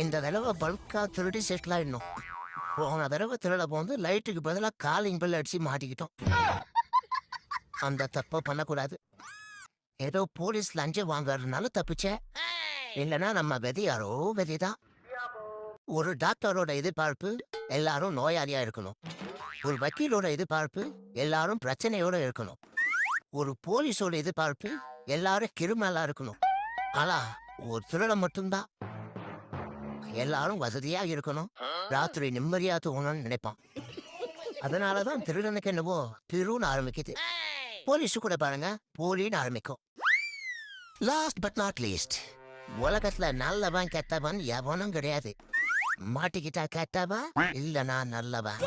இந்த தடவை பல்காக திருடி செட்டில் ஆயிடணும். போன தடவை திருட போந்து லைட்டுக்கு பதிலாக காலிங் பெல் அடிச்சு மாட்டிக்கிட்டோம். அந்த தப்பை பண்ணக்கூடாது. ஏதோ போலீஸ் லஞ்சம் வாங்குறதுனால தப்பிச்சே. இல்லைன்னா நம்ம வெதி யாரோ வெதிதான். ஒரு டாக்டரோட எதிர்பார்ப்பு எல்லாரும் நோயாளியா இருக்கணும். ஒரு வக்கீலோட எதிர்பார்ப்பு எல்லாரும் பிரச்சனையோட இருக்கணும். ஒரு போலீஸோட எதிர்பார்ப்பு எல்லாரும் கிருமலா இருக்கணும். ஆனா ஒரு திருடன் மட்டும்தான். எல்லாரும் வசதியா இருக்கணும். ராத்திரி நிம்மதியா தூங்கணும்னு நினைப்பான். அதனாலதான் திருடனுக்கு என்னவோ திருன்னு ஆரம்பிக்குது. போலீஸு கூட பாருங்க போலின்னு ஆரம்பிக்கும். லாஸ்ட் பட் நாட் லீஸ்ட் உலகத்துல நல்லவன் கெட்டவன் எவனும் கிடையாது. மாட்டிக்கிட்டா கெட்டவன் இல்லனா நல்லவன்.